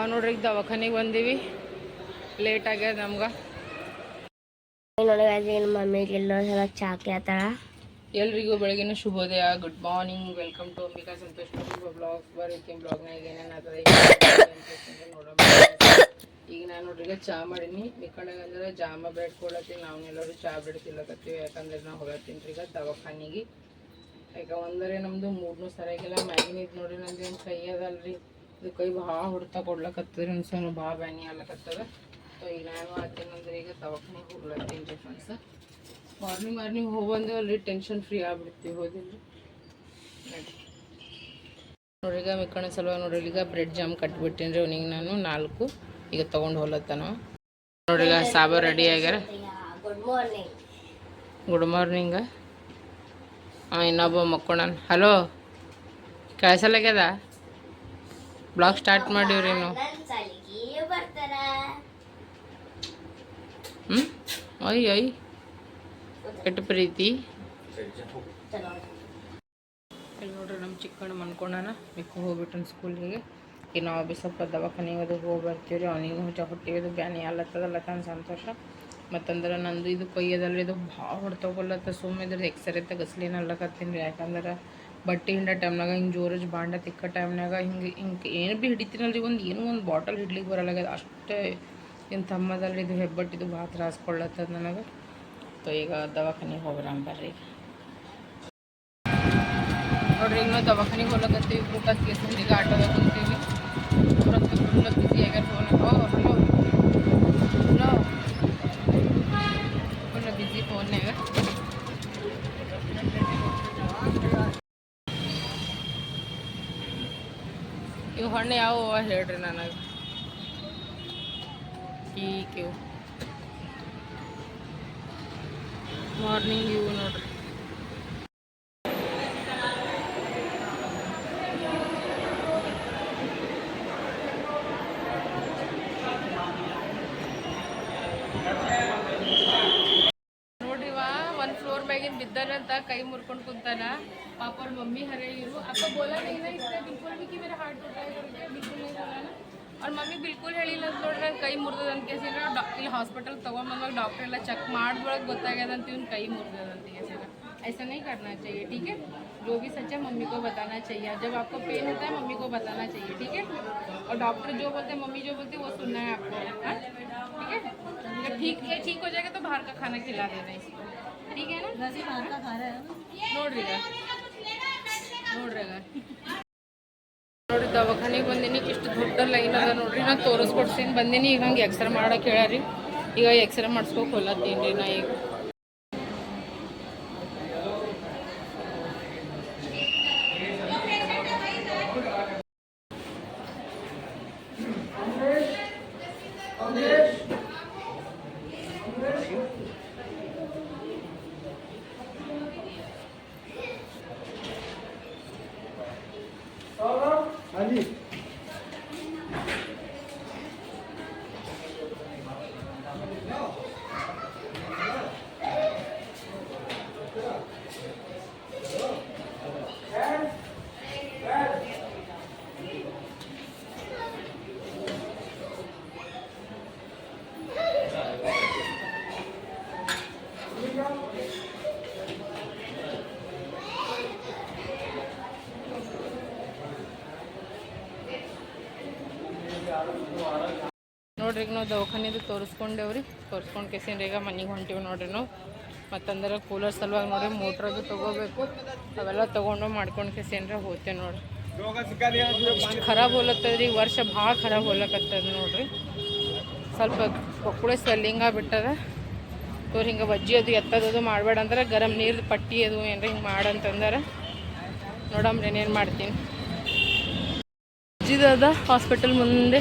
ನಾವು ನೋಡ್ರಿ ಈಗ ದವಾಖಾನಿಗೆ ಬಂದೀವಿ. ಲೇಟ್ ಆಗ್ಯದ ನಮ್ಗೆ. ನೋಡಿ ಏನು ಮಮ್ಮಿಗೆಲ್ಲ ಸಲ ಚಾಕಿ ಆತಾಳ? ಎಲ್ರಿಗೂ ಬೆಳಗಿನ ಶುಭೋದಯ. Good morning welcome to Ambika Santosh blog ಬರೀತಿ ಬ್ಲಾಗ್ನಾಗ ಏನೇನು ಆಗ್ತದೆ ನೋಡೋಣ. ಈಗ ನಾನು ನೋಡ್ರಿ ಚಾ ಮಾಡೀನಿ. ಮಿಕ್ಕಂಡಾಗ ಅಂದ್ರೆ ಜಾಮ ಬ್ರೆಡ್ ಕೊಡತ್ತೀನಿ ಚಾ ಬ್ರೆಡ್ ತಿಲ್ಲಕತ್ತೀವಿ ಯಾಕಂದ್ರೆ ನಾವು ಹೋಗತ್ತೀನಿ ಈಗ ದವಾಖಾನಿಗೆ. ಈಗ ಒಂದರೆ ನಮ್ಮದು ಮೂರ್ನೂ ಸರಿಯಾಗಿಲ್ಲ. ಮ್ಯಾಗಿನ ಇದು ನೋಡ್ರಿ ನಂದು ಏನು ಕೈ ಅದಲ್ರಿ. ಇದು ಕೈ ಭಾಳ ಹೊಡ್ತಾ ಕೊಡ್ಲಕತ್ತದ್ರಿ ಅನ್ಸೋನು ಭಾಳ ಬ್ಯಾನಿ ಆಗ್ಲಕತ್ತದ. ಸೊ ಈಗ ನಾನು ಆತೇನಂದ್ರೆ ಈಗ ದವಾಖಾನಿಗೆ ಹೋಗ್ಲತ್ತೀನಿ ರೀ ಫ್ರೆಂಡ್ಸ ಮಾರ್ನಿಂಗ್ ಮಾರ್ನಿಂಗ್ ಹೋಗಂದ್ರೆ ಅಲ್ಲಿ ಟೆನ್ಷನ್ ಫ್ರೀ ಆಗ್ಬಿಡ್ತೀವಿ ಹೋದಿಲ್ಲ ನೋಡ್ರಿ ಈಗ ಮಿಕ್ಕಣ ಸಲುವಾಗಿ ನೋಡ್ರಿ ಈಗ ಬ್ರೆಡ್ ಜಾಮ್ ಕಟ್ಬಿಟ್ಟೇನಿ ರೀ ಅವನಿಗೆ ನಾನು ನಾಲ್ಕು. ಈಗ ತೊಗೊಂಡು ಹೋಲತ್ತಾನ ನೋಡ್ರಿ ಈಗ ಸಾಬ ರೆಡಿ ಆಗ್ಯಾರ. ಗುಡ್ ಮಾರ್ನಿಂಗ್ ಗುಡ್ ಮಾರ್ನಿಂಗ್ ಹಾಂ ಇನ್ನೊಬ್ಬ ಮಕ್ಕೊಂಡನ್. ಹಲೋ ಕೇಳಿಸಲಾಗ್ಯದ ಬ್ಲಾಗ್ ಸ್ಟಾರ್ಟ್ ಮಾಡಿವ್ರಿ ನೀವು ಹ್ಞೂ ಒಯ್ ಒಯ್ ಕೆಟ್ಟ ಪ್ರೀತಿ. ಇಲ್ಲಿ ನೋಡ್ರಿ ನಮ್ಮ ಚಿಕ್ಕಣ್ಣ ಮನ್ಕೊಂಡಾನ ಮಿಕ್ಕ ಹೋಗ್ಬಿಟ್ಟನ್ ಸ್ಕೂಲಿಗೆ. ಈಗ ನಾವು ಬಿ ಸ್ವಲ್ಪ ದವಾಖಾನೆಗೆ ಅದು ಹೋಗಿ ಅವನಿಗೂ ಹುಚ್ಚ ಹೊಟ್ಟಿಗೆ ಅದು ಬ್ಯಾನಿ ಅಲ್ಲತ್ತದಲ್ಲ ತಾನು ಸಂತೋಷ. ಮತ್ತಂದ್ರೆ ನಂದು ಇದು ಕೈಯದಲ್ರಿ ಇದು ಭಾಳ ಹೊಡ್ತಗೊಲ್ಲತ್ತ ಸುಮ್ಮನೆ ಇದ್ರದ್ದು ಎಕ್ಸ್ರೇ ತೆಗಸ್ಲೇನ ಅಲ್ಲಕತ್ತೀನಿ ರೀ. ಯಾಕಂದ್ರೆ ಬಟ್ಟೆ ಹಿಂಡ ಟೈಮ್ನಾಗ, ಹಿಂಗೆ ಜೋರಜ್ ಬಾಂಡ ತಿಕ್ಕ ಟೈಮ್ನಾಗ, ಹಿಂಗೆ ಹಿಂಗೆ ಏನು ಭೀ ಹಿಡಿತೀನಲ್ರಿ ಒಂದು, ಏನೋ ಒಂದು ಬಾಟಲ್ ಹಿಡ್ಲಿಕ್ಕೆ ಬರಲ್ಲ ಅಷ್ಟೇ ಏನು ತಮ್ಮದಲ್ರಿ ಇದು ಹೆಬ್ಬಟ್ಟಿದು ಭಾಳ ತ್ರಾಸ ಕೊಡ್ಲತ್ತದ ನನಗೆ. ಸೊ ಈಗ ದವಾಖಾನಿಗೆ ಹೋಗ್ರಾಮ ಬರ್ರಿ ನೋಡ್ರಿ ಈಗ ನಾವು ದವಾಖಾನಿಗೆ ಹೋಗ್ಲಕತ್ತೀವಿ ಊಟ ಕೇಸಂದು ಈಗ ಆಟೋದಾಗ ಕುಂತೀವಿ ಬಿಸಿ ಆಗ್ಯಾರ, ಫೋನ್ ಹಲೋ ಫುಲ್ ಬಿಸಿ ಫೋನ್ಯಾಗ ಇವು ಹಣ್ಣು ಯಾವ ಹೇಳ್ರಿ ನನಗೆ? ಟೀಕ್ ಇವು ಮಾರ್ನಿಂಗ್ ಇವು ನೋಡ್ರಿ. ಮ್ಯಾಗಿನ್ ಬಿದ್ದಾನಂತ ಕೈ ಮುರ್ಕೊಂಡ್ ಕುಂತಾನ ಪಾಪ ಅವ್ರ ಮಮ್ಮಿ ಹರೇ ಇರು ಅಪ್ಪ ಬೋಲಾ नहीं ना इसने बिल्कुल भी कि मेरा हार्ट टूटा है करके बिल्कुल नहीं बोला ना ಅವ್ರ ಮಮ್ಮಿ ಬಿಲ್ಕುಲ್ ಹೇಳಿಲ್ಲ ಅಂತ ನೋಡ್ರಿ ನಂಗೆ ಕೈ ಮುರಿದದ ಅಂತ ಕೇಸಿನ ಇಲ್ಲಿ ಹಾಸ್ಪಿಟಲ್ ತೊಗೊಂಬಂದಾಗ ಡಾಕ್ಟರ್ ಎಲ್ಲ ಚೆಕ್ ಮಾಡಿದ್ರೊಳಗೆ ಗೊತ್ತಾಗ್ಯದಂತ ಇವ್ನ ಕೈ ಮುರಿದದಂತ ಕೇಸಿನ ऐसा नहीं करना चाहिए ठीक है जो भी सच है मम्मी को बताना चाहिए जब आपको पेन होता है मम्मी को बताना चाहिए ठीक है और डॉक्टर जो बोलते हैं मम्मी जो बोलती है वो सुनना है आपको हाँ? ठीक है जब ठीक ये ठीक हो जाएगा तो बाहर का खाना खिला देना इसको ठीक है ना ನೋಡ್ರಿ ಈಗ ನೋಡ್ರಿ ಈಗ ನೋಡ್ರಿ ದವಾಖಾನೆಗೆ ಬಂದೀನಿ ಇಷ್ಟು ದೊಡ್ಡ ಲೈನ್ ಅದ ನೋಡ್ರಿ ನಾ ತೋರಿಸ್ಕೊಡ್ತೀನಿ ಬಂದೀನಿ ಈಗ ಹಂಗೆ ಎಕ್ಸ್ರೇ ಮಾಡಕ್ಕೆ ಹೇಳ್ಯಾರಿ ಈಗ ಎಕ್ಸ್ರೇ ಮಾಡಿಸ್ಕೋಕೆ ಹೊಲತ್ತೀನಿ ರೀ ನಾ ಈಗ ನೋಡ್ರಿ ಈಗ ನಾವು ದವಾಖಾನಿದು ತೋರಿಸ್ಕೊಂಡೇವ್ರಿ. ತೋರಿಸ್ಕೊಂಡು ಕೇಸಿಂದ ಈಗ ಮನೆಗೆ ಹೊಂಟೀವಿ ನೋಡ್ರಿ ನಾವು. ಮತ್ತಂದ್ರೆ ಕೂಲರ್ ಸಲುವಾಗಿ ನೋಡ್ರಿ ಅದು ತೊಗೋಬೇಕು. ಅವೆಲ್ಲ ತೊಗೊಂಡು ಮಾಡ್ಕೊಂಡು ಕೇಸಿಂದ್ರೆ ಹೋಗ್ತೇವೆ ನೋಡ್ರಿ. ಖರಾಬ್ ಹೋಲತ್ತದ್ರಿ, ಈ ವರ್ಷ ಭಾಳ ಖರಾಬ್ ಹೋಲಕತ್ತದ ನೋಡ್ರಿ. ಸ್ವಲ್ಪ ಕೊಕ್ಕುಳೆ ಸ್ವೆಲ್ಲಿಂಗ್ ಬಿಟ್ಟದ ತೋರ್ ಹಿಂಗೆ ಬಜ್ಜಿ ಅದು ಎತ್ತದದು ಮಾಡಬೇಡ ಅಂದ್ರೆ ಗರಂ ನೀರು ಪಟ್ಟಿ ಅದು ಏನ್ರ ಹಿಂಗೆ ಮಾಡಂತಂದ್ರೆ ನೋಡಮ್ರಿ ಏನೇನು ಮಾಡ್ತೀನಿ. ಬಜ್ಜಿದ ಹಾಸ್ಪಿಟಲ್ ಮುಂದೆ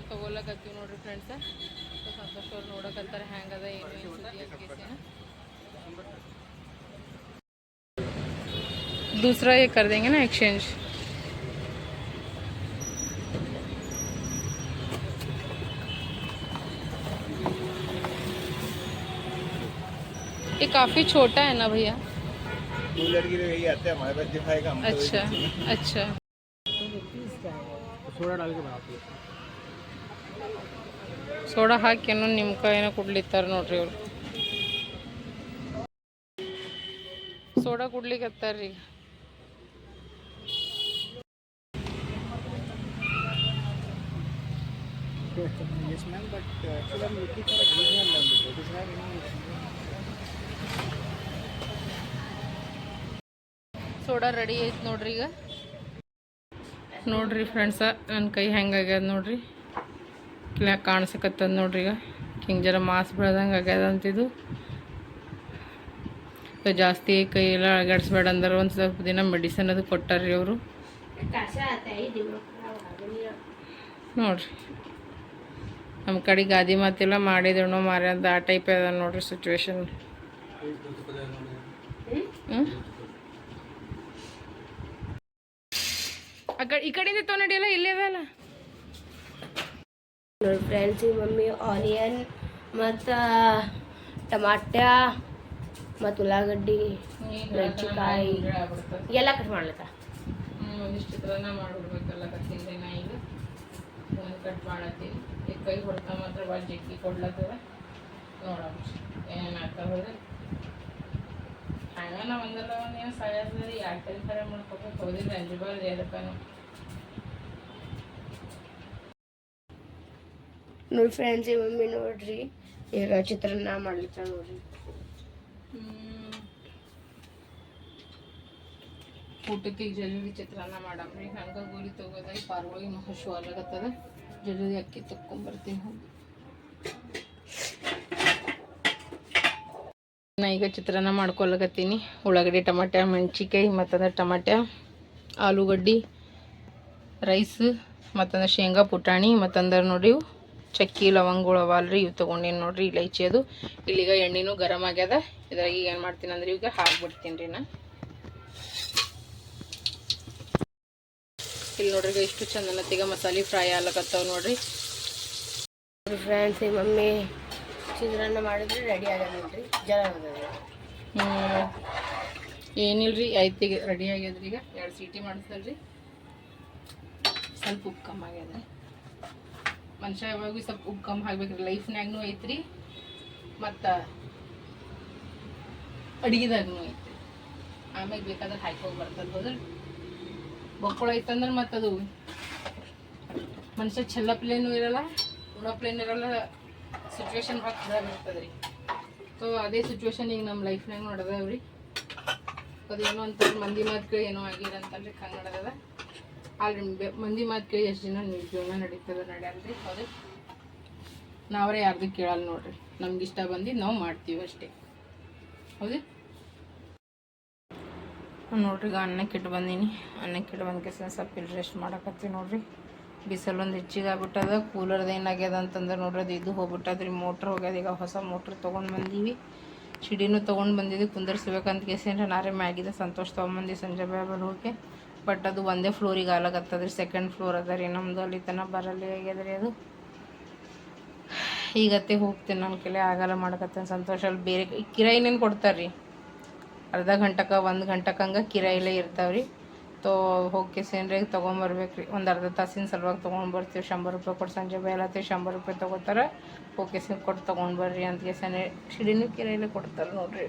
ಕೂಲರ್ದು ಮೋಟರ್ ತಗೊಳಕತ್ತೀವಿ ನೋಡ್ರಿ ಫ್ರೆಂಡ್ಸ್ ಸಂತೋಷ್ ಅವ್ರು ನೋಡಕತ್ತಾರೆ ಹೆಂಗದ ಏನು ಏನು ಸುದ್ದಿ ಅಂತ ಕೇಸಿನ दूसरा ये कर देंगे ना एक्सचेंज ये काफ़ी छोटा है ना भैया टू लड़की तो यही आते हैं हमारे पास दिखाएगा हम तो वही अच्छा बेचेंगे। अच्छा सोडा डाल के बनाती है ಸೋಡಾ ಹಾಕಿ ನಿಮ್ಮ ನಿಮ್ಕಾಯಿನ ಕುಡ್ಲಿತ್ತಾರ ನೋಡ್ರಿ ಅವ್ರು ಸೋಡಾ ಕುಡ್ಲಿಕ್ಕೆ ಈಗ ಸೋಡಾ ರೆಡಿ ಐತೆ ನೋಡ್ರಿ ಈಗ. ನೋಡ್ರಿ ಫ್ರೆಂಡ್ಸ ನನ್ನ ಕೈ ಹೆಂಗಾಗ್ಯದ ನೋಡ್ರಿ. ಇಲ್ಲ ಕಾಣಿಸಕತ್ತದ ನೋಡ್ರಿ ಈಗ. ಹಿಂಗೆ ಜರ ಮಾಸ್ ಬೆಳ್ದಂಗೆ ಆಗ್ಯದ ಅಂತಿದು ಜಾಸ್ತಿ ಕೈ ಎಲ್ಲ ಅಳಗಾಡಿಸ್ಬೇಡ ಅಂದ್ರೆ ಒಂದು ಸ್ವಲ್ಪ ದಿನ ಮೆಡಿಸನ್ ಅದು ಕೊಟ್ಟಾರ್ರಿ ಅವರು. ನೋಡ್ರಿ. ನಮ್ಮ ಕಡೆ ಗಾದಿ ಮಾತೆಲ್ಲ ಮಾಡಿದ್ರು ಮಾರಿ ಅಂತ ಆ ಟೈಪ್ ಅದ ನೋಡ್ರಿ ಸಿಚುವೇಶನ್ ಆ ಕಡೆ ಈ ಕಡೆಯಿಂದ ತೊಗೊಂಡಿಲ್ಲ ಇಲ್ಲೇ ಅದಲ್ಲ ನೋಡಿ ಫ್ರೆಂಡ್ಸ್ ಈ ಮಮ್ಮಿ ಆನಿಯನ್ ಮತ್ತು ಟಮಾಟ ಮತ್ತು ಉಳ್ಳಾಗಡ್ಡಿ ಮೆಣಸಿನ್ಕಾಯಿ ಎಲ್ಲ ಕಟ್ ಮಾಡ್ಲತ್ತ ಒಂದಿಷ್ಟು ಚಿತ್ರಾನ್ನ ಮಾಡಿಬಿಡ್ಬೇಕಲ್ಲ ಕತ್ತಿಂದೆ ನಾ ಈಗ. ಒಂದು ಕಟ್ ಮಾಡತ್ತೀನಿ ಈಗ ಕೈ ಹೊಡ್ತಾ ಮಾತ್ರ ಭಾಳ ಜಗ್ಗಿ ಕೊಡ್ಲತ್ತದ. ನೋಡೋಣ ಹೋದ್ರೆ ಹಂಗ ನಾ ಒಂದಲ್ಲ ಒಂದೇನು ಸಾಯತ್ರಿ ಯಾಕೆ ಖರೆ ಮಾಡ್ಕೊಬೇಕು? ಹೋದಿಲ್ಲ ಅಂಜಬಾರ್ದು ಎದಕ್ಕನು. ನೋಡಿ ಫ್ರೆಂಡ್ಸ್ ಈ ಮಮ್ಮಿ ನೋಡ್ರಿ. ಈಗ ಚಿತ್ರಾನ್ನ ಮಾಡ್ಲಿಕ್ಕೆ ನೋಡ್ರಿ. ಊಟಕ್ಕೆ ಈಗ ಜಲ್ದಿ ಚಿತ್ರಾನ್ನ ಮಾಡಮ್ರಿ ಹಂಗೆ ಗೋಲಿ ತಗೋದ ಪಾರ್ವಾಗಿ ಮಹಶು ಅಲ್ಲಾಗತ್ತದ ಜಲ್ದಿ ಅಕ್ಕಿ ತಕ್ಕೊಂಬರ್ತೀನಿ ನಾ ಈಗ ಚಿತ್ರಾನ್ನ ಮಾಡ್ಕೊಳಕತ್ತೀನಿ. ಉಳ್ಳಾಗಡ್ಡಿ, ಟಮಾಟೆ ಮೆಣಸಿಕಾಯಿ ಮತ್ತಂದ್ರೆ ಟಮಾಟೆ, ಆಲೂಗಡ್ಡಿ, ರೈಸ್ ಮತ್ತಂದ್ರೆ ಶೇಂಗಾ, ಪುಟಾಣಿ ಮತ್ತಂದ್ರೆ ನೋಡಿ ಚಕ್ಕಿ ಲವಂಗಗಳು ಅಲ್ರಿ ಇವು ತೊಗೊಂಡೇನು ನೋಡ್ರಿ ಇಲೈಚಿ ಅದು. ಇಲ್ಲಿಗ ಎಣ್ಣೆನೂ ಗರಂ ಆಗ್ಯದ. ಇದ್ರಾಗ ಈಗ ಏನು ಮಾಡ್ತೀನಿ ಅಂದ್ರೆ ಇವಾಗ ಹಾಕ್ಬಿಡ್ತೀನಿ ರೀ ನಾ. ಇಲ್ಲಿ ನೋಡ್ರಿ ಈಗ ಇಷ್ಟು ಚಂದನತ್ತೀಗ ಮಸಾಲೆ ಫ್ರೈ ಆಗ್ಲಕತ್ತಾವ ನೋಡ್ರಿ. ಫ್ರೆಂಡ್ಸ್ ಈ ಮಮ್ಮಿ ಚಿತ್ರಾನ್ನ ಮಾಡಿದ್ರೆ ರೆಡಿ ಆಗ್ಯದ ನೋಡ್ರಿ. ಜಲ ಹ್ಮ್. ಏನಿಲ್ರಿ ಈಗ ರೆಡಿ ಆಗ್ಯದ್ರಿ ಈಗ. ಎರಡು ಸೀಟಿ ಮಾಡಿಸ್ದಲ್ರಿ. ಸ್ವಲ್ಪ ಉಪ್ಪು ಕಮ್ಮಿ ಆಗ್ಯದ. ಮನುಷ್ಯ ಯಾವಾಗ ಸ್ವಲ್ಪ ಉಪ್ಪು ಕಮ್ಮಿ ಆಗ್ಬೇಕ್ರಿ ಲೈಫ್ನಾಗೂ ಐತ್ರಿ. ಮತ್ತು ಅಡುಗೆದಾಗೂ ಐತ್ರಿ. ಆಮೇಲೆ ಬೇಕಾದ್ರೆ ಹಾಕೋಗಿ ಬರ್ತದೆ ಹೋದ್ರೆ ಬೊಕ್ಕಳ ಐತಂದ್ರೆ ಮತ್ತು ಅದು ಮನುಷ್ಯ ಚೆಲ್ಲಪ್ಲೇನೂ ಇರಲ್ಲ ಉಣಪ್ಲೇನೂ ಇರಲ್ಲ ಸಿಚುವೇಶನ್ ಭಾಳ ಖರಾಬ್ ಇರ್ತದೆ ರೀ ಸೊ ಅದೇ ಸಿಚುವೇಶನ್ ಈಗ ನಮ್ಮ ಲೈಫ್ನಾಗ ನೋಡದವ್ರಿ. ಅದೇನೋ ಅಂತಂದ್ರೆ ಮಂದಿ ಮಾತುಗಳು ಏನೋ ಅಂತಂದ್ರೆ ಅಂತಲ್ರಿ ಬೆ- ಮಂದಿ ಮಾತು ಕೇಳಿ ಎಷ್ಟು ಜನ ನೀವು ಜೀವನ ನಡೀತದ ನಡೆಯಲ್ರಿ ಹೌದು ನಾವ್ರೆ ಯಾರ್ದು ಕೇಳಲ್ಲ ನೋಡ್ರಿ. ನಮ್ಗೆ ಇಷ್ಟ ಬಂದು ನಾವು ಮಾಡ್ತೀವಿ ಅಷ್ಟೇ. ಹೌದು? ನೋಡ್ರಿ, ಈಗ ಅನ್ನಕ್ಕೆ ಇಟ್ಟು ಬಂದೀನಿ. ಅನ್ನಕ್ಕೆ ಇಟ್ಟು ಬಂದ ಕೆಸ ಸ್ವಲ್ಪ ಇಲ್ಲಿ ರೆಸ್ಟ್ ಮಾಡಕತ್ತೀವಿ ನೋಡ್ರಿ. ಬಿಸಿಲೊಂದು ಹೆಚ್ಚಿಗೆ ಆಗ್ಬಿಟ್ಟದ ಕೂಲರ್ದು ಏನಾಗ್ಯದ ಅಂತಂದ್ರೆ ನೋಡ್ರಿ, ಅದು ಇದು ಹೋಗ್ಬಿಟ್ಟದ್ರಿ. ಮೋಟ್ರ್ ಹೋಗ್ಯದ, ಈಗ ಹೊಸ ಮೋಟ್ರ್ ತೊಗೊಂಡು ಬಂದೀವಿ. ಚಿಡಿನೂ ತೊಗೊಂಡು ಬಂದಿದ್ವಿ, ಕುಂದರ್ಸ್ಬೇಕಂತ ಕೇಸೇನ್ರಿ. ನಾರೇ ಮ್ಯಾಗಿದೆ ಸಂತೋಷ ತೊಗೊಂಬಂದು ಸಂಜೆ ಬೇಬಲ್ ಹೋಗಿ. ಬಟ್ ಅದು ಒಂದೇ ಫ್ಲೋರಿಗೆ ಆಲಾಗತ್ತದ್ರಿ ಸೆಕೆಂಡ್ ಫ್ಲೋರ್ ಅದ ರೀ ನಮ್ಮದು ಅಲ್ಲಿ ತನಕ ಬರಲಿ ಆಗ್ಯದ್ರಿ ಅದು. ಈಗತ್ತೆ ಹೋಗ್ತೀನಿ, ನನ್ನ ಕೈಲಿ ಆಗಲ್ಲ ಮಾಡಕತ್ತೇನೆ ಸಂತೋಷ. ಅಲ್ಲಿ ಬೇರೆ ಕಿರಾಯಿನೇನು ಕೊಡ್ತಾರೆ ರೀ ಅರ್ಧ ಗಂಟಕ್ಕೆ ಒಂದು ಗಂಟಕ್ಕೆ ಹಂಗೆ ಕಿರಾಯಿಲೇ ರೀ ತೋ, ಹೋಗಿ ಸೇನ್ರಿಗೆ ತೊಗೊಂಬರ್ಬೇಕು ರೀ ಒಂದು ಅರ್ಧ ತಾಸಿನ ಸಲುವಾಗಿ ತೊಗೊಂಡು ಬರ್ತೀವಿ ಶಂಬರ್ ರೂಪಾಯಿ ಕೊಟ್ಟು ಸಂಜೆ ಬೇಲತ್ತಿ ಶಂಬರ್ ರೂಪಾಯಿ ತೊಗೋತಾರೆ. ಹೋಗಿ ಕೊಟ್ಟು ತೊಗೊಂಡು ಬರ್ರಿ ಅಂತ ಕೇಸನೇ ಶಿಡಿನೂ ಕಿರಾಯಿಲೆ ಕೊಡ್ತಾರೆ ನೋಡ್ರಿ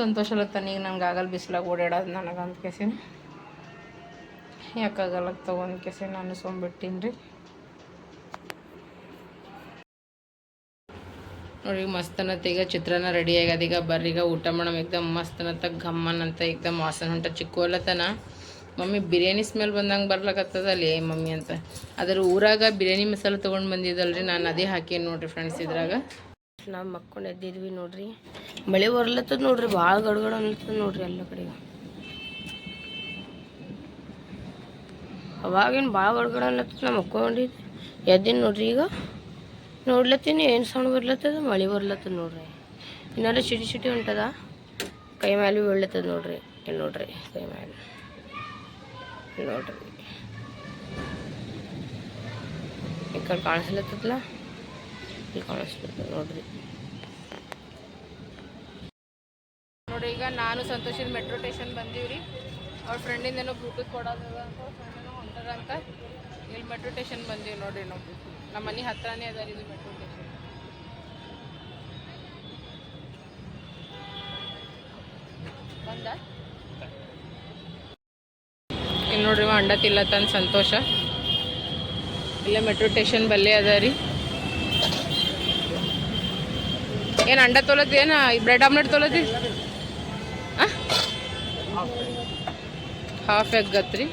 ಸಂತೋಷ ಈಗ ನನಗೆ ಆಗಲ್ಲ ಬಿಸಿಲಾಗ ಓಡಾಡೋದು ನನಗೆ ಅಂತ ಕೇಸಿನ ಯಾಕಾಗಲ್ಲ ತೊಗೊಂಡು ಕೇಸಿ ನಾನು ಸೋಂಬಿಟ್ಟೀನಿ ರೀ. ನೋಡಿ ಮಸ್ತನತ್ತ ಈಗ ಚಿತ್ರಾನ್ನ ರೆಡಿ ಆಗ್ಯದ. ಈಗ ಬರ್ರೀಗ ಊಟ ಮಾಡಮ್. ಏಕ್ದಮ್ ಮಸ್ತನತ್ತ ಘಮ್ಮನ್ ಅಂತ ಏಕ್ದಮ್ ಆಸನ ಹೊಂಟ ಚಿಕ್ಕೋಲತನ ಮಮ್ಮಿ ಬಿರಿಯಾನಿ ಸ್ಮೆಲ್ ಬಂದಂಗೆ ಬರ್ಲಕತ್ತದ ಅಲ್ಲಿ ಮಮ್ಮಿ ಅಂತ. ಅದ್ರ ಊರಾಗ ಬಿರಿಯಾನಿ ಮಸಾಲೆ ತೊಗೊಂಡು ಬಂದಿದ್ದಲ್ರಿ. ನಾನು ಅದೇ ಹಾಕೀನಿ ನೋಡಿರಿ ಫ್ರೆಂಡ್ಸ್ ಇದ್ರಾಗ. ನಾವು ಮಕ್ಕೊಂಡು ಎದ್ದಿದ್ವಿ ನೋಡ್ರಿ. ಮಳೆ ಬರ್ಲತ್ತದ ನೋಡ್ರಿ, ಭಾಳ ಗಡ್ಗಡ ಅನ್ಲತ್ತದ ನೋಡ್ರಿ ಎಲ್ಲ ಕಡೆ. ಅವಾಗೇನು ಭಾಳ ಗಡ್ಗಡ ಅನ್ಲತ್ತದ ನಾ ಮಕ್ಕೊಂಡಿದ್ದೆ ಎದ್ದೀನಿ ನೋಡ್ರಿ ಈಗ. ನೋಡ್ಲತ್ತೀನಿ, ಏನು ಸೌಂಡ್ ಬರ್ಲತ್ತದ, ಮಳೆ ಬರ್ಲತ್ತದ ನೋಡ್ರಿ. ಇನ್ನೆಲ್ಲ ಸಿಟಿ ಸಿಟಿ ಹೊಂಟದ. ಕೈ ಮೇಲೆ ಬೀಳ್ಲತ್ತದ ನೋಡ್ರಿ. ನೋಡ್ರಿ, ಕೈ ಮ್ಯಾಲ. ನೋಡ್ರಿ. ಈ ಕಡೆ ಕಾಣಿಸ್ಲತ್ತದಲ್ಲ ಇಲ್ಲಿ ಕಾಣಿಸ್ಲತ್ತದ ನೋಡ್ರಿ. ನೋಡ್ರಿ ಈಗ ನಾನು ಸಂತೋಷದ ಮೆಟ್ರೋ ಸ್ಟೇಷನ್ ಬಂದೀವಿ ರೀ ಅವ್ರ ಫ್ರೆಂಡಿಂದ ಏನೋ ಬ್ಲೂಟೂತ್ ಕೊಡೋದದ ಅಂತ ಹೊಂಟಾರ ಅಂತ ಇಲ್ಲಿ ಮೆಟ್ರೋ ಸ್ಟೇಷನ್ ಬಂದೀವಿ ನೋಡ್ರಿ ನಾವು. ನಮ್ಮ ಮನೆ ಹತ್ರನೇ ಅದ ಇದು ಮೆಟ್ರೋ ಸ್ಟೇಷನ್. ಬಂದ? ಇಲ್ಲಿ ನೋಡ್ರಿ ಅಂಡ ತಿಲ್ಲತ್ತ ಸಂತೋಷ. ಇಲ್ಲೇ ಮೆಟ್ರೋ ಸ್ಟೇಷನ್ ಬಲ್ಲೇ ಅದ ರೀ. ಏನು ಅಂಡ ತೊಲತಿ ಏನ ಬ್ರೆಡ್ ಆಮ್ಲೆಟ್ ತೊಲತಿ ಹಾಫ್ ಎಗ್ ಗತ್ರಿ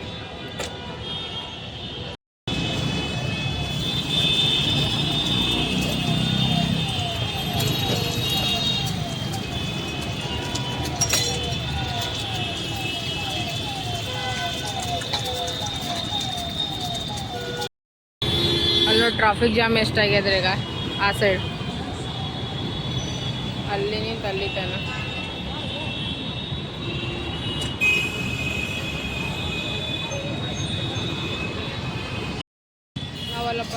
ಟ್ರಾಫಿಕ್ ಜಾಮ್ ಎಷ್ಟಾಗ್ಯದ್ರಿ ಈಗ ಆ ಸೈಡ್ ಅಲ್ಲಿ ನಿಂತು ಅಲ್ಲಿ ತನ ನಾವಲ್ಲಪ್ಪ.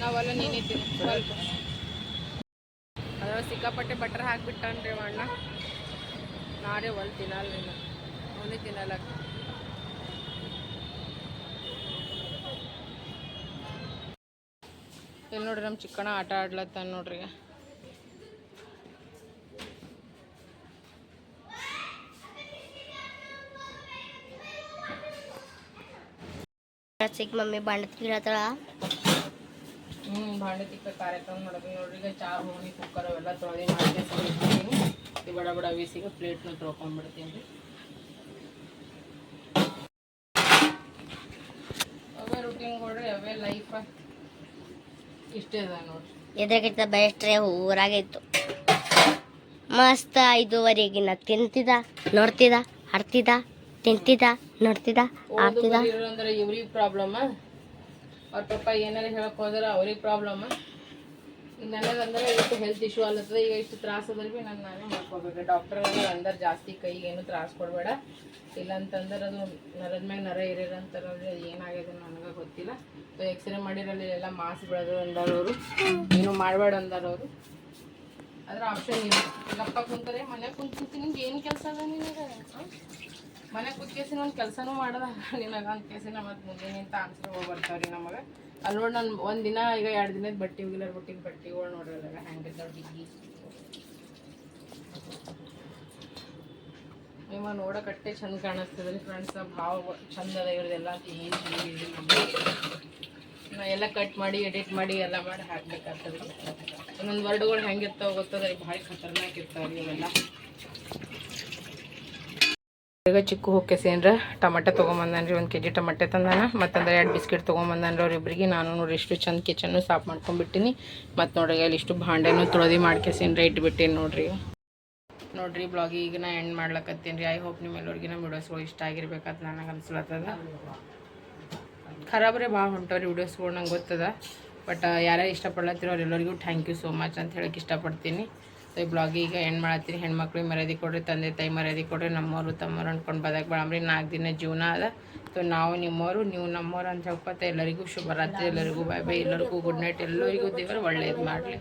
ನಾವಲ್ಲ ನೀನಿದ್ದೀನಿ ಸ್ವಲ್ಪ. ಅದ್ರ ಸಿಕ್ಕಾಪಟ್ಟೆ ಬಟ್ರ್ ಹಾಕ್ಬಿಟ್ಟನ್ರಿ ಅಣ್ಣ ನಾರೇ ಒಲ್ ತಿನ್ನಲ್ಲ ಅವನೇ ತಿನ್ನಲ್ಲ. ಇಲ್ಲಿ ನೋಡ್ರಿ ನಮ್ಮ ಚಿಕ್ಕಣ್ಣ ಆಟ ಆಡ್ಲತ್ತಾನ ನೋಡ್ರಿ ಚಿಕ್ಕ ಮಮ್ಮಿ ಬಾಂಡ ತಿಳತ್ತಳ ಹ್ಞೂ ಬಾಂಡೆ ತಿಕ್ಕ ಕಾರ್ಯಕ್ರಮ ಮಾಡೋದು. ನೋಡ್ರಿ ಈಗ ಚಾ ಹೋಗಿ ಕುಕ್ಕರ್ ಅವೆಲ್ಲ ತೊಳೆದು ಮಾಡ್ತೀನಿ ಈ ಬಡ ಬಡ ಪ್ಲೇಟ್ ಪ್ಲೇಟ್ನ ತೊಳ್ಕೊಂಡ್ಬಿಡ್ತೀನಿ ರೀ ಅವೇ ರುಟೀನ್ ಕೊಡ್ರಿ ಅವೇ ಲೈಫ್ ಇಷ್ಟೇ ಅದ ನೋಡ್ರಿ. ಎದ್ರಗಿಂತ ಬೆಸ್ಟ್ರೆ ಊರಾಗಿತ್ತು ಮಸ್ತ್ ಐದುವರೆಗಿನ ತಿಂತಿದ ನೋಡ್ತಿದ ಆಡ್ತಿದ ತಿಂತಿದ ನೋಡ್ತಿದ ಆಡ್ತಿದ ಓದುಗರು ಅಂದ್ರೆ ಇವ್ರಿಗೆ ಪ್ರಾಬ್ಲಮ್ ಅವ್ರ ಪಪ್ಪ ಏನಾರ ಹೇಳಕ್ ಹೋದ್ರೆ ಅವ್ರಿಗೆ ಪ್ರಾಬ್ಲಮ್ ನನಗಂದ್ರೆ ಇಷ್ಟು ಹೆಲ್ತ್ ಇಶ್ಯೂ ಅಲ್ಲತ್ತದ ಈಗ ಇಷ್ಟು ತ್ರಾಸ ಅದ್ರ ಭೀ ನಾನು ನಾನೇ ಮಾಡ್ಕೋಬೇಕು. ಡಾಕ್ಟರ್ ಅಂದ್ರೆ ಜಾಸ್ತಿ ಕೈಗೆ ಏನು ತ್ರಾಸ ಕೊಡಬೇಡ. ಇಲ್ಲ ಅಂತಂದ್ರೆ ಅದು ನರದ ಮ್ಯಾಗ ನರ ಇರಂತಾರೆ ಏನಾಗ್ಯದ ಅದು ನನಗೆ ಗೊತ್ತಿಲ್ಲ. ಸೊ ಎಕ್ಸ್ರೇ ಮಾಡಿರಲ್ಲಿ ಎಲ್ಲ ಮಾಸ್ ಬೆಳೆದು ಅಂದಾರ ಅವರು ಏನು ಮಾಡಬೇಡ ಅಂದಾರ ಅವರು ಅದ್ರ ಆಪ್ಷನ್ ಇಲ್ಲ. ಗಪ್ಪ ಕುಂತಾರೆ ಮನೆ ಕುಂತ ನಿಂಗೆ ಏನು ಕೆಲಸ ಅದ ನಿನಗೆ? ಮನೆ ಕುತ್ಕೇಸಿನ ಒಂದು ಕೆಲಸನೂ ಮಾಡದ. ನಿನಗೆ ಅಂತ ಕೇಸಿನ ಮತ್ತು ಮುಂದೆ ನಿಂತ ಆನ್ಸರ್ ಹೋಗಿ ಬರ್ತಾವ್ರಿ ನಮಗೆ. ಅಲ್ಲಿ ನೋಡಿ ನಾನು ಒಂದು ದಿನ ಈಗ ಎರಡು ದಿನದ ಬಟ್ಟೆ ಹೋಗಿಲ್ಲ ಬಟ್ಟಿಗೆ ಬಟ್ಟೆಗಳು ನೋಡ್ರಲ್ಲ ಹೆಂಗಿದ್ದಾವ ಡಿಗ್ಗಿ. ನಿಮ್ಮ ನೋಡಕಟ್ಟೆ ಚಂದ ಕಾಣಿಸ್ತದ್ರಿ ಫ್ರೆಂಡ್ಸ್ ಭಾವ ಚಂದ ಅದ ಏನು ನಾ ಎಲ್ಲ ಕಟ್ ಮಾಡಿ ಎಡಿಟ್ ಮಾಡಿ, ಎಲ್ಲ ಮಾಡಿ ಹಾಕ್ಬೇಕಾಗ್ತದೆ ಒಂದೊಂದು ವರ್ಡ್ಗಳು ಹೆಂಗಿರ್ತಾವ ಗೊತ್ತದ ಭಾಳ ಖತರ್ನಾಕ್ ಇರ್ತಾವ್ರಿ ಇವೆಲ್ಲ. ಈಗ ಚಿಕ್ಕ ಹೋಗ್ಕೆಸೇನ್ರ ಟಮಾಟೆ ತೊಗೊಂಬಂದಾನ್ರಿ, ಒಂದು ಕೆ ಜಿ ಟಮಾಟೆ ತಂದಾನ. ಮತ್ತಂದ್ರೆ ಎರಡು ಬಿಸ್ಕೆಟ್ ತೊಗೊಂಬಂದಾನ್ರಿ ಅವ್ರಿಬ್ರಿಗೆ ನಾನು ನೋಡಿ ಇಷ್ಟು ಚಂದ ಕಿಚನ್ನು ಸಾಫ್ ಮಾಡ್ಕೊಂಡ್ಬಿಟ್ಟಿನಿ. ಮತ್ತು ನೋಡ್ರಿ ಅಲ್ಲಿ ಇಷ್ಟು ಭಾಂಡೆನೂ ತೊಳೆದಿ ಮಾಡ್ಕೆಸೇನ್ರಿ, ಇಟ್ಬಿಟ್ಟೇನು ನೋಡ್ರಿ. ನೋಡ್ರಿ ಬ್ಲಾಗಿ ಈಗ ನಾ ಎಂಡ್ ಮಾಡ್ಲಕತ್ತೀನಿ. ರೀ ಐ ಹೋಪ್ ನಿಮ್ಮ ನಮ್ಮ ವಿಡಿಯೋಸ್ಗಳು ಇಷ್ಟ ಆಗಿರ್ಬೇಕಂತ ನನಗೆ ಅನ್ಸ್ಲತ್ತದ. ಖರಾಬ್ರೆ ಭಾಳ ಹೊಂಟವ್ರಿ ವಿಡಿಯೋಸ್ಗಳು ನಂಗೆ ಗೊತ್ತದ. ಬಟ್ ಯಾರ್ಯಾರು ಇಷ್ಟಪಡ್ಲತ್ತಿರೋ ಅವ್ರೆಲ್ಲರಿಗೂ ಥ್ಯಾಂಕ್ ಯು ಸೋ ಮಚ್ ಅಂತ ಹೇಳಕ್ಕೆ ಇಷ್ಟಪಡ್ತೀನಿ. ಈ ಬ್ಲಾಗ್ ಈಗ ಹೆಣ್ಣು ಮಾಡತ್ತೀನಿ. ಹೆಣ್ಮಕ್ಳಿಗೆ ಮರ್ಯಾದೆ ಕೊಡ್ರಿ, ತಂದೆ ತಾಯಿ ಮರ್ಯಾದೆ ಕೊಡ್ರಿ, ನಮ್ಮವರು ತಮ್ಮವ್ರು ಅಂದ್ಕೊಂಡು ಬದಕ್ ಬೇಡಂಬ್ರಿ ನಾಲ್ಕು ದಿನ ಜೀವನ ಅದ. ಸೊ ನಾವು ನಿಮ್ಮವರು, ನೀವು ನಮ್ಮವ್ರು ಅಂತ ಹೇಳ್ಕೊತ ಎಲ್ಲರಿಗೂ ಶುಭರಾತ್ರಿ, ಎಲ್ಲರಿಗೂ ಬಾಯ್ ಬಾಯ್ ಎಲ್ಲರಿಗೂ ಗುಡ್ ನೈಟ್ ಎಲ್ಲರಿಗೂ ದೇವರು ಒಳ್ಳೇದು ಮಾಡಲಿ.